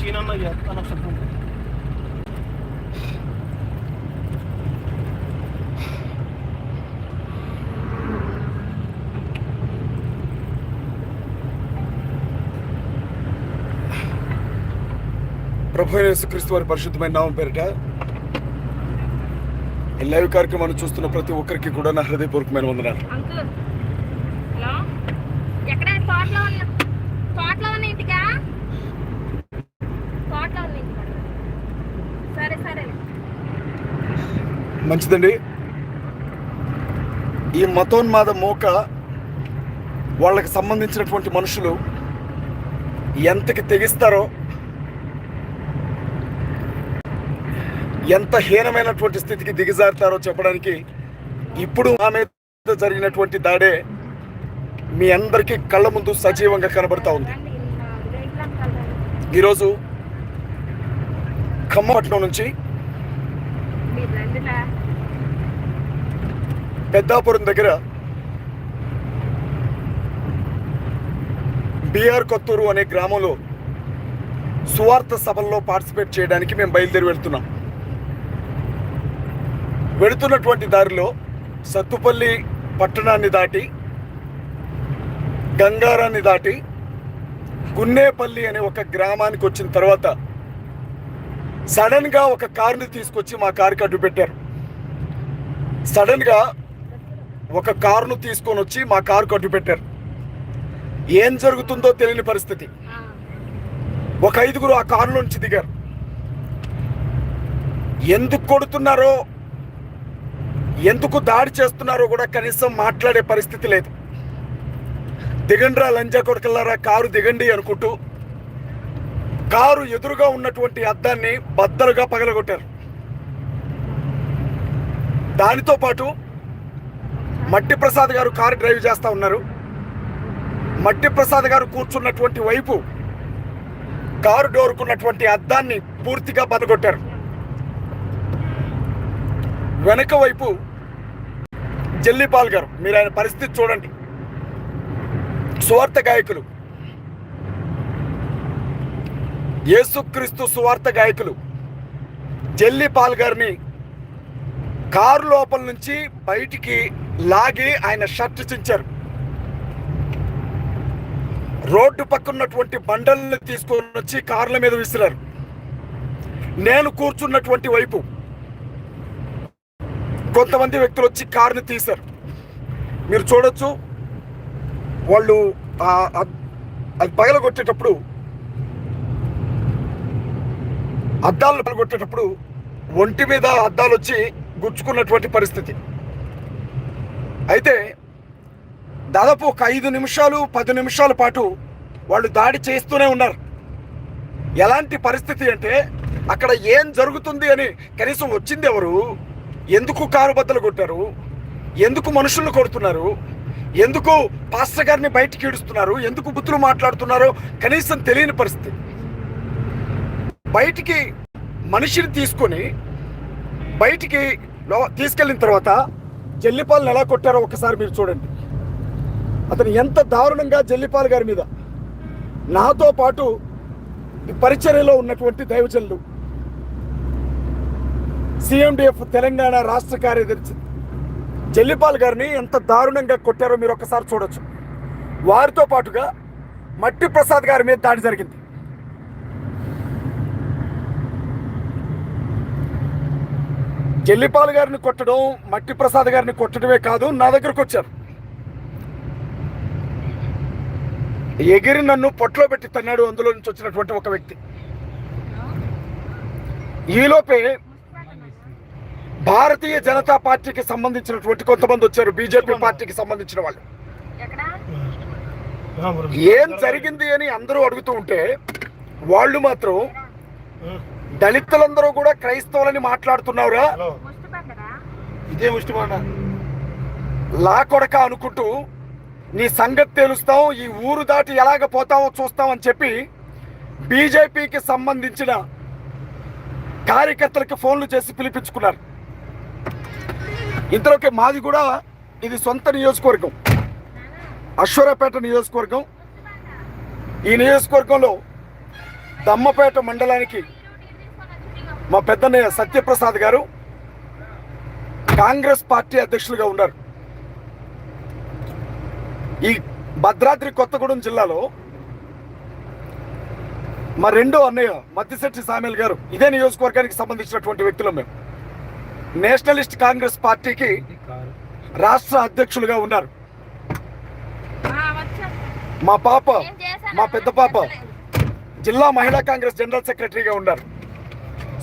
సీనన్న చేస్తాను ఒకసారి ఫోన్. ప్రభు అయిన యేసుక్రీస్తు వారి పరిశుద్ధమైన నామం పేరిట ఈ లైవ్ కార్యక్రమాన్ని చూస్తున్న ప్రతి ఒక్కరికి కూడా నా హృదయపూర్వకమైన వందనాలు. ఎక్కడ? తోటలో తోటలో ఇంటికా తోటలో ఉన్న ఇంటికా సరే సరే మంచిదండి. ఈ మతోన్మాద మోక వాళ్ళకి సంబంధించినటువంటి మనుషులు ఎంతకి తెగిస్తారో ఎంత హీనమైనటువంటి స్థితికి దిగజారుతారో చెప్పడానికి ఇప్పుడు మా మీద జరిగినటువంటి దాడే మీ అందరికీ కళ్ళ ముందు సజీవంగా కనబడతా ఉంది. ఈరోజు ఖమ్మపట్నం నుంచి పెద్దాపురం దగ్గర బీఆర్ కొత్తూరు అనే గ్రామంలో సువార్త సభల్లో పార్టిసిపేట్ చేయడానికి మేము బయలుదేరి వెళ్తున్నాం. వెళుతున్నటువంటి దారిలో సత్తుపల్లి పట్టణాన్ని దాటి గంగారాన్ని దాటి గున్నేపల్లి అనే ఒక గ్రామానికి వచ్చిన తర్వాత సడన్గా ఒక కారుని తీసుకొచ్చి మా కారుకి అడ్డు పెట్టారు సడన్గా ఒక కారును తీసుకొని వచ్చి మా కారు కట్టు పెట్టారు ఏం జరుగుతుందో తెలియని పరిస్థితి. ఒక ఐదుగురు ఆ కారులో నుంచి దిగారు. ఎందుకు కొడుతున్నారో ఎందుకు దాడి చేస్తున్నారో కూడా కనీసం మాట్లాడే పరిస్థితి లేదు. దిగండ్రా లంజా కొడకల్లారా కారు దిగండి అనుకుంటూ కారు ఎదురుగా ఉన్నటువంటి అద్దాన్ని బద్దలుగా పగలగొట్టారు. దానితో పాటు మట్టి ప్రసాద్ గారు కారు డ్రైవ్ చేస్తూ ఉన్నారు. మట్టి ప్రసాద్ గారు కూర్చున్నటువంటి వైపు కారు డోరుకున్నటువంటి అద్దాన్ని పూర్తిగా బదగొట్టారు వెనక వైపు జల్లిపాల్ గారు మీరు ఆయన పరిస్థితి చూడండి. సువార్త గాయకులు. యేసుక్రీస్తు సువార్త గాయకులు. జల్లిపాల్ గారిని కారు లోపల నుంచి బయటికి లాగి ఆయన షర్ట్ చించారు. రోడ్డు పక్కన్నటువంటి బండల్ని తీసుకొని వచ్చి కార్ల మీద విసిరారు. నేను కూర్చున్నటువంటి వైపు కొంతమంది వ్యక్తులు వచ్చి కారుని తీశారు. మీరు చూడొచ్చు వాళ్ళు అది పగలగొట్టేటప్పుడు అద్దాలు పగలగొట్టేటప్పుడు ఒంటి మీద అద్దాలు వచ్చి గుచ్చుకున్నటువంటి పరిస్థితి. అయితే దాదాపు ఒక ఐదు నిమిషాలు పది నిమిషాల పాటు వాళ్ళు దాడి చేస్తూనే ఉన్నారు. ఎలాంటి పరిస్థితి అంటే అక్కడ ఏం జరుగుతుంది అని కనీసం వచ్చింది ఎవరు? ఎందుకు కారు బద్దలు కొట్టారు? ఎందుకు మనుషులను కొడుతున్నారు? ఎందుకు పాస్టర్ గారిని బయటికి ఈడుస్తున్నారు ఎందుకు బుద్ధులు మాట్లాడుతున్నారో? కనీసం తెలియని పరిస్థితి. బయటికి మనిషిని తీసుకొని బయటికి లో- తీసుకెళ్ళిన తర్వాత జల్లిపాలను ఎలా కొట్టారో ఒకసారి మీరు చూడండి. అతను ఎంత దారుణంగా జల్లిపాల్ గారి మీద నాతో పాటు పరిచర్యలో ఉన్నటువంటి దైవజనులు సిఎండిఎఫ్ తెలంగాణ రాష్ట్ర కార్యదర్శి జల్లిపాల్ గారిని ఎంత దారుణంగా కొట్టారో మీరు ఒకసారి చూడొచ్చు. వారితో పాటుగా మట్టి ప్రసాద్ గారి మీద దాడి జరిగింది. జల్లిపాల్ గారిని కొట్టడం మట్టి ప్రసాద్ గారిని కొట్టడమే కాదు నా దగ్గరకు వచ్చారు. ఎగిరి నన్ను పొట్లో పెట్టి తన్నాడు అందులో నుంచి వచ్చినటువంటి ఒక వ్యక్తి. ఈలోపే భారతీయ జనతా పార్టీకి సంబంధించినటువంటి కొంతమంది వచ్చారు బీజేపీ పార్టీకి సంబంధించిన వాళ్ళు. ఏం జరిగింది అని అందరూ అడుగుతూ ఉంటే వాళ్ళు మాత్రం దళితులందరూ కూడా క్రైస్తవులని మాట్లాడుతున్నావురా? ఇదే ముష్టి మాట లా కొడక అనుకుంటూ నీ సంగతి తెలుస్తాం ఈ ఊరు దాటి ఎలాగ పోతావో చూస్తాం అని చెప్పి బీజేపీకి సంబంధించిన కార్యకర్తలకి ఫోన్లు చేసి పిలిపించుకున్నారు. ఇంతలోకి మాది కూడా ఇది సొంత నియోజకవర్గం. అశ్వరపేట నియోజకవర్గం. ఈ నియోజకవర్గంలో దమ్మపేట మండలానికి మా పెద్దన్నయ్య సత్యప్రసాద్ గారు కాంగ్రెస్ పార్టీ అధ్యక్షులుగా ఉన్నారు. ఈ భద్రాద్రి కొత్తగూడెం జిల్లాలో మా రెండో అన్నయ్య మద్దిశెట్టి సామెల్ గారు ఇదే నియోజకవర్గానికి సంబంధించినటువంటి వ్యక్తులు మేము. నేషనలిస్ట్ కాంగ్రెస్ పార్టీకి రాష్ట్ర అధ్యక్షులుగా ఉన్నారు. మా పాప మా పెద్ద పాప జిల్లా మహిళా కాంగ్రెస్ జనరల్ సెక్రటరీగా ఉన్నారు.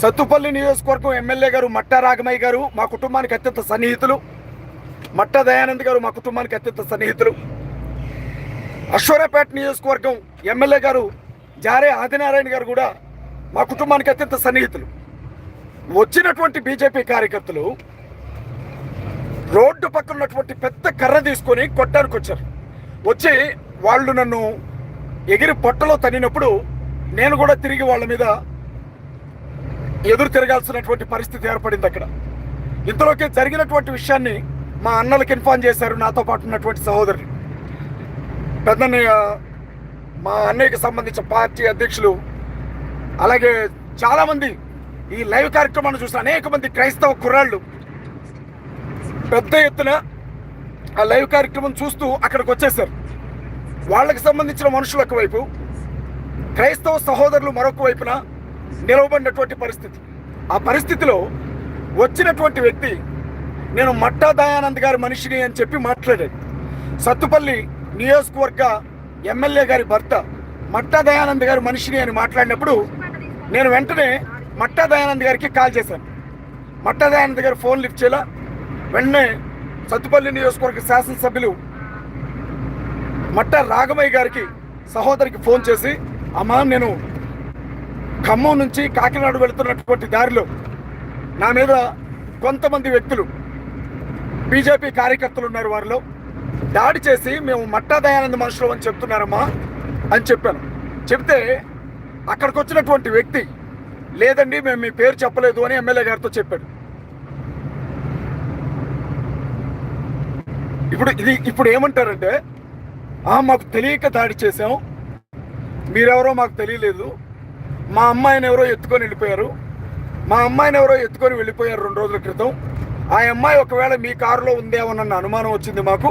సత్తుపల్లి నియోజకవర్గం ఎమ్మెల్యే గారు మట్టా రాగమయ్య గారు మా కుటుంబానికి అత్యంత సన్నిహితులు. మట్టా దయానంద్ గారు మా కుటుంబానికి అత్యంత సన్నిహితులు. అశ్వర్యపేట నియోజకవర్గం ఎమ్మెల్యే గారు జారే ఆదినారాయణ గారు కూడా మా కుటుంబానికి అత్యంత సన్నిహితులు. వచ్చినటువంటి బీజేపీ కార్యకర్తలు రోడ్డు పక్కన ఉన్నటువంటి పెద్ద కర్ర తీసుకొని కొట్టడానికి వచ్చారు. వచ్చి వాళ్ళు నన్ను ఎగిరి పొట్టలో తన్నినప్పుడు నేను కూడా తిరిగి వాళ్ళ మీద ఎదురు తిరగాల్సినటువంటి పరిస్థితి ఏర్పడింది అక్కడ. ఇంతలోకే జరిగినటువంటి విషయాన్ని మా అన్నలకు ఇన్ఫార్మ్ చేశారు నాతో పాటు ఉన్నటువంటి సహోదరులు. పెద్దన్నయ్య మా అన్నయ్యకి సంబంధించిన పార్టీ అధ్యక్షులు అలాగే చాలామంది ఈ లైవ్ కార్యక్రమాన్ని చూసిన అనేక మంది క్రైస్తవ కుర్రాళ్ళు పెద్ద ఎత్తున ఆ లైవ్ కార్యక్రమం చూస్తూ అక్కడికి వచ్చేసారు వాళ్ళకి సంబంధించిన మనుషులు ఒకవైపు క్రైస్తవ సహోదరులు మరొక వైపున నిలవబడినటువంటి పరిస్థితి. ఆ పరిస్థితిలో వచ్చినటువంటి వ్యక్తి నేను మట్టా దయానంద్ గారి మనిషిని అని చెప్పి మాట్లాడాడు. సత్తుపల్లి నియోజకవర్గ ఎమ్మెల్యే గారి భర్త మట్టా దయానంద్ గారి మనిషిని అని మాట్లాడినప్పుడు నేను వెంటనే మట్టా దయానంద్ గారికి కాల్ చేశాను. మట్టా దయానంద్ గారు ఫోన్ లిఫ్ట్ చేయాల? వెంటనే సత్తుపల్లి నియోజకవర్గ శాసనసభ్యులు మట్ట రాఘమయ్య గారికి సహోదరికి ఫోన్ చేసి అమ్మా నేను ఖమ్మం నుంచి కాకినాడ వెళుతున్నటువంటి దారిలో నా మీద కొంతమంది వ్యక్తులు బీజేపీ కార్యకర్తలు ఉన్నారు వారిలో. దాడి చేసి మేము మట్టా దయానంద మనుషులు అని చెప్తున్నారమ్మా అని చెప్పాను. చెప్తే అక్కడికి వచ్చినటువంటి వ్యక్తి లేదండి మేము మీ పేరు చెప్పలేదు అని ఎమ్మెల్యే గారితో చెప్పాడు. ఇప్పుడు ఇది ఇప్పుడు ఏమంటారంటే మాకు తెలియక దాడి చేసాం మీరెవరో మాకు తెలియలేదు. మా అమ్మాయిని ఎవరో ఎత్తుకొని వెళ్ళిపోయారు. మా అమ్మాయిని ఎవరో ఎత్తుకొని వెళ్ళిపోయారు రెండు రోజుల క్రితం. ఆ అమ్మాయి ఒకవేళ మీ కారులో ఉందేమోనన్న అనుమానం వచ్చింది మాకు.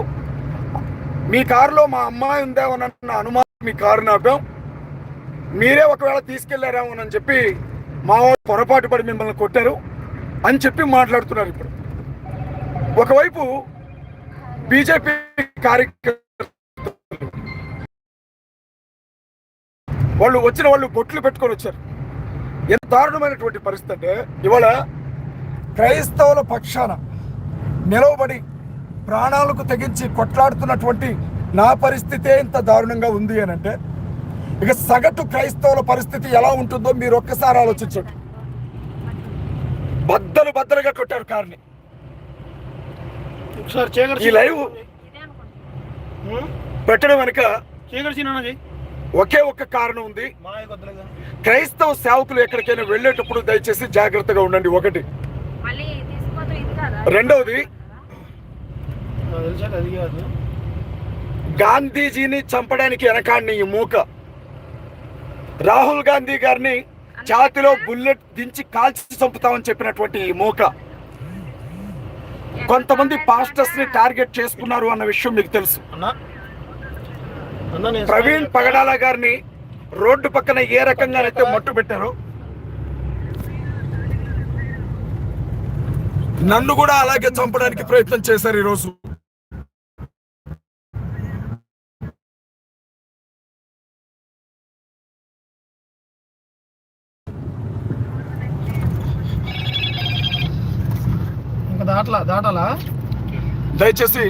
మీ కారులో మా అమ్మాయి ఉందేమోనన్న అనుమానం మీ కారు నాపాం. మీరే ఒకవేళ తీసుకెళ్ళారేమోనని చెప్పి మా వాళ్ళు పొరపాటు పడి మిమ్మల్ని కొట్టారు అని చెప్పి మాట్లాడుతున్నారు ఇప్పుడు. ఒకవైపు బీజేపీ కార్యక్రమం వాళ్ళు వచ్చిన వాళ్ళు బొట్లు పెట్టుకొని వచ్చారు. ఎంత దారుణమైనటువంటి పరిస్థితి అంటే ఇవాళ క్రైస్తవుల పక్షాన నిలవబడి ప్రాణాలకు తెగించి కొట్లాడుతున్నటువంటి నా పరిస్థితే ఇంత దారుణంగా ఉంది అని అంటే ఇక సగటు క్రైస్తవుల పరిస్థితి ఎలా ఉంటుందో మీరు ఒక్కసారి ఆలోచించండి. బద్దలు బద్దలుగా కొట్టారు కార్ని. ఈ లైవ్. పెట్టడం వెనుక చీకటి ఒకే ఒక్క కారణం ఉంది. క్రైస్తవ సేవకులు ఎక్కడికైనా వెళ్ళేటప్పుడు దయచేసి జాగ్రత్తగా ఉండండి. ఒకటి. మళ్ళీ తీసుకుపోతే ఇది కాదా? రెండవది గాంధీజీని చంపడానికి వెనకాడిని ఈ మూక. రాహుల్ గాంధీ గారిని ఛాతిలో బుల్లెట్ దించి కాల్చి చంపుతామని చెప్పినటువంటి ఈ మూక. కొంతమంది పాస్టర్స్ని టార్గెట్ చేసుకున్నారు అన్న విషయం మీకు తెలుసు. ప్రవీణ్ పగడాల గారిని రోడ్డు పక్కన ఏ రకంగానైతే మట్టు పెట్టారో నన్ను కూడా అలాగే చంపడానికి ప్రయత్నం చేశారు ఈరోజు. దాటలా దాటాలా? దయచేసి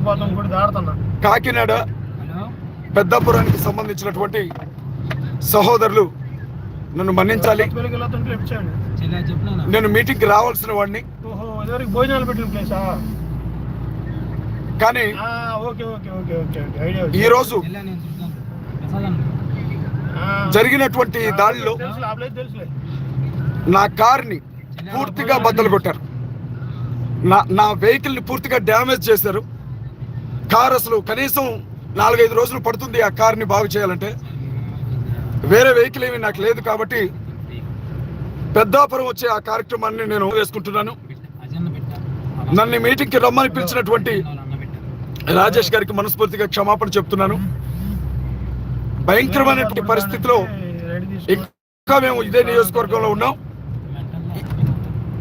కూడా దాడుతున్నా కాకినాడ పెద్దాపురానికి సంబంధించినటువంటి సహోదరులు నన్ను మన్నించాలి. నేను మీటింగ్కి రావాల్సిన వాడిని. భోజనాలు పెట్టిన ప్లేసా కానీ ఆ, okay okay okay okay okay idea వచ్చింది. ఈరోజు జరిగినటువంటి దాడిలో నా కార్ని పూర్తిగా బద్దలు కొట్టారు. నా నా వెహికల్ని పూర్తిగా డ్యామేజ్ చేశారు. కార్ అసలు కనీసం నాలుగైదు రోజులు పడుతుంది ఆ కార్ని బాగు చేయాలంటే. వేరే వెహికల్ ఏమి నాకు లేదు కాబట్టి పెద్దాపురం వచ్చే ఆ కార్యక్రమాన్ని నేను వేసుకుంటున్నాను. నన్ను మీటింగ్కి రమ్మని పిలిచినటువంటి రాజేష్ గారికి మనస్ఫూర్తిగా క్షమాపణ చెప్తున్నాను. భయంకరమైనటువంటి పరిస్థితిలో ఇంకా మేము ఇదే నియోజకవర్గంలో ఉన్నాం.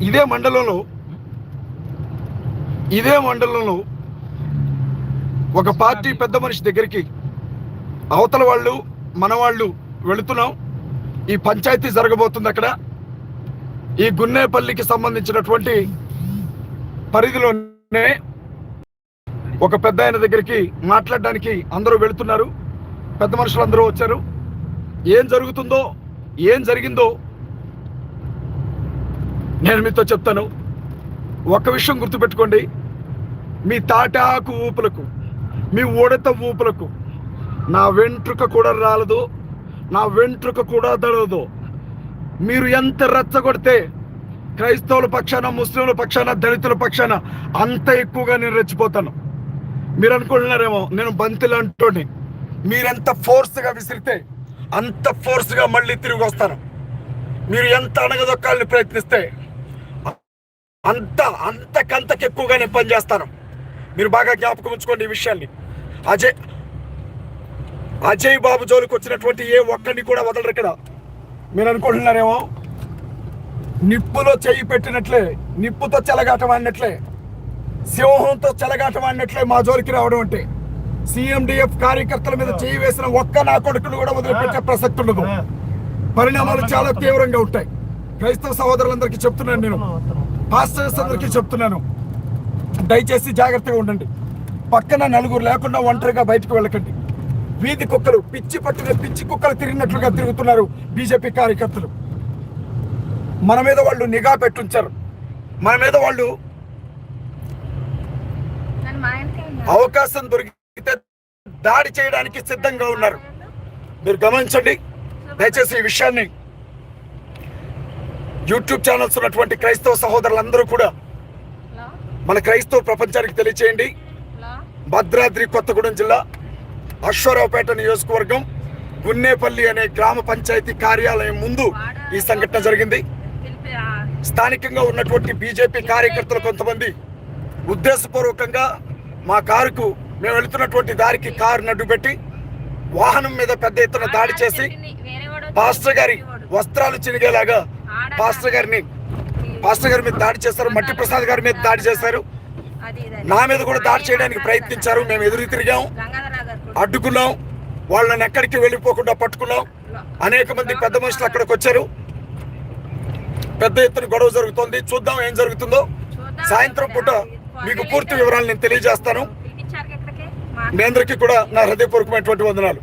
ఇదే మండలంలో ఇదే మండలంలో ఒక పార్టీ పెద్ద మనిషి దగ్గరికి అవతల వాళ్ళు మన వాళ్ళు వెళుతున్నాం. ఈ పంచాయతీ జరగబోతుంది అక్కడ. ఈ గున్నేపల్లికి సంబంధించినటువంటి పరిధిలోనే ఒక పెద్ద ఆయన దగ్గరికి మాట్లాడడానికి అందరూ వెళుతున్నారు. పెద్ద మనుషులు అందరూ వచ్చారు. ఏం జరుగుతుందో ఏం జరిగిందో నేను మీతో చెప్తాను. ఒక విషయం గుర్తుపెట్టుకోండి. మీ తాటాకు ఊపులకు మీ ఉడత ఊపులకు. నా వెంట్రుక కూడా రాలదు నా వెంట్రుక కూడా దడదు మీరు ఎంత రెచ్చగొడితే క్రైస్తవుల పక్షాన ముస్లింల పక్షాన దళితుల పక్షాన అంత ఎక్కువగా నేను రెచ్చిపోతాను. మీరు అనుకుంటున్నారేమో నేను బంతిలు అంటోని. మీరెంత ఫోర్స్గా విసిరితే అంత ఫోర్స్గా మళ్ళీ తిరిగి వస్తాను. మీరు ఎంత అణగదొక్కాలని ప్రయత్నిస్తే అంత అంతకంతకు ఎక్కువగా నేను పనిచేస్తాను. మీరు బాగా జ్ఞాపకం ఉంచుకోండి ఈ విషయాన్ని. అజయ్ అజయ్ బాబు జోలికి వచ్చినటువంటి ఏ ఒక్కడిని కూడా వదలరు ఇక్కడ. మీరు అనుకుంటున్నారేమో? నిప్పులో చెయ్యి పెట్టినట్లే నిప్పుతో చెలగాటం ఆడినట్లే సింహంతో చెలగాటం ఆడినట్లే మా జోలికి రావడం అంటే. సిఎండిఎఫ్ కార్యకర్తల మీద చేయి వేసిన ఒక్క నా కొడుకును కూడా వదిలిపెట్టే ప్రసక్తి ఉండదు. పరిణామాలు చాలా తీవ్రంగా ఉంటాయి. క్రైస్తవ సహోదరులందరికీ చెప్తున్నాను నేను. పాస్టర్స్ అందరికీ చెప్తున్నాను. దయచేసి జాగ్రత్తగా ఉండండి. పక్కన నలుగురు లేకుండా ఒంటరిగా బయటకు వెళ్ళకండి. వీధి కుక్కలు పిచ్చి పట్టిన పిచ్చి కుక్కలు తిరిగినట్లుగా తిరుగుతున్నారు బీజేపీ కార్యకర్తలు. మన మీద వాళ్ళు నిఘా పెట్టుంచారు. మన మీద వాళ్ళు అవకాశం దొరికితే దాడి చేయడానికి సిద్ధంగా ఉన్నారు. మీరు గమనించండి. దయచేసి ఈ విషయాన్ని యూట్యూబ్ ఛానల్స్ ఉన్నటువంటి క్రైస్తవ సహోదరులందరూ కూడా మన క్రైస్తవ ప్రపంచానికి తెలియచేయండి. భద్రాద్రి కొత్తగూడెం జిల్లా అశ్వరావుపేట నియోజకవర్గం గున్నేపల్లి అనే గ్రామ పంచాయతీ కార్యాలయం ముందు ఈ సంఘటన జరిగింది. స్థానికంగా ఉన్నటువంటి బీజేపీ కార్యకర్తలు కొంతమంది ఉద్దేశపూర్వకంగా మా కారుకు మేము వెళుతున్నటువంటి దారికి కారు నడ్డు పెట్టి వాహనం మీద పెద్ద ఎత్తున దాడి చేసి పాస్టర్ గారి. వస్త్రాలు చినిగేలాగా పాస్టర్ గారిని పాస్టర్ గారి మీద దాడి చేశారు మట్టి ప్రసాద్ గారి మీద దాడి అని. నా మీద కూడా దాడి చేయడానికి ప్రయత్నించారు. మేము ఎదురు తిరిగాం. అడ్డుకున్నాం. వాళ్ళని ఎక్కడికి వెళ్ళిపోకుండా పట్టుకున్నాం. అనేక మంది పెద్ద మనుషులు అక్కడికి వచ్చారు. పెద్ద ఎత్తున గొడవ జరుగుతోంది. చూద్దాం ఏం జరుగుతుందో. సాయంత్రం పూట మీకు పూర్తి వివరాలు నేను తెలియజేస్తాను. మీ అందరికీ కూడా నా హృదయపూర్వకమైనటువంటి వందనాలు.